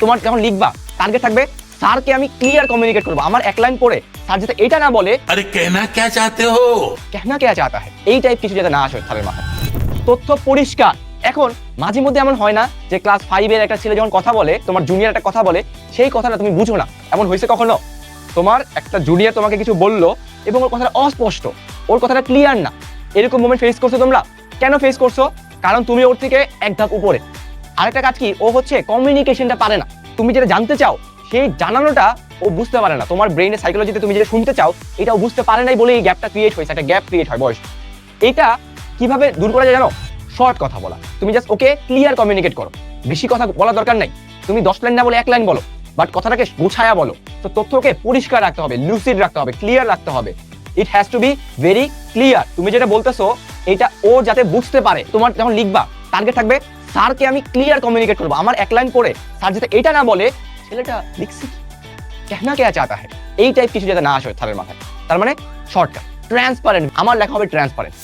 তোমার যখন লিখবা? টার্গেট থাকবে। স্যারকে আমি ক্লিয়ার কমিউনিকেট করব। আমার এক লাইন পড়ে স্যার যাতে এটা না বলে আরে কেনা কে চাতে হো? কেনা কে চাতা হ্যাঁ? এই টাইপ কিছু যাতে না আসে স্যারের মাথায়। তথ্য পরিষ্কার। এখন মাঝে মধ্যে এমন হয় না যে ক্লাস ফাইভের একটা ছেলে যখন কথা বলে তোমার জুনিয়র একটা কথা বলে সেই কথাটা তুমি বুঝো না। এমন হয়েছে কখনো? তোমার একটা জুনিয়র তোমাকে কিছু বলল এবং ওর কথাটা অস্পষ্ট। ওর কথাটা ক্লিয়ার না। এরকম মোমেন্ট ফেস করছ তোমরা? কেন ফেস করছ? কারণ তুমি ওর থেকে এক ধাপ উপরে। আরেকটা কাজ কি, ও হচ্ছে কমিউনিকেশনটা পারে না। তুমি যেটা জানতে চাও, সেই জানানোটা ও বুঝতে পারে না। তোমার ব্রেনের সাইকোলজিতে তুমি যেটা শুনতে চাও, এটা ও বুঝতে পারে নাই বলে এই গ্যাপটা ক্রিয়েট হয়েছে, একটা গ্যাপ ক্রিয়েট হয় বয়স। এটা কীভাবে দূর করা যায় জানো? শর্ট কথা বলা। তুমি জাস্ট ওকে ক্লিয়ার কমিউনিকেট করো। বেশি কথা বলার দরকার নাই। তুমি দশ লাইন না বলে এক লাইন বলো বাট কথাটাকে গুছায়া বলো। তো তথ্যকে পরিষ্কার রাখতে হবে লুসিড রাখতে হবে ক্লিয়ার রাখতে হবে। It has to be very clear তুমি যেটা বলতেছো, এটা ও যাতে বুঝতে পারে। তোমার যখন লিখবা টার্গেট থাকবে স্যারকে আমি ক্লিয়ার কমিউনিকেট করব। আমার এক লাইন করে স্যার যাতে এটা না বলে, ছেলেটা দেখছি কেনা কেয়া চাতা হ্যাঁ এই টাইপ কিছু যাতে না আসে স্যারের মাথায়। তার মানে শর্টকাট ট্রান্সপারেন্ট আমার লেখা হবে ট্রান্সপারেন্ট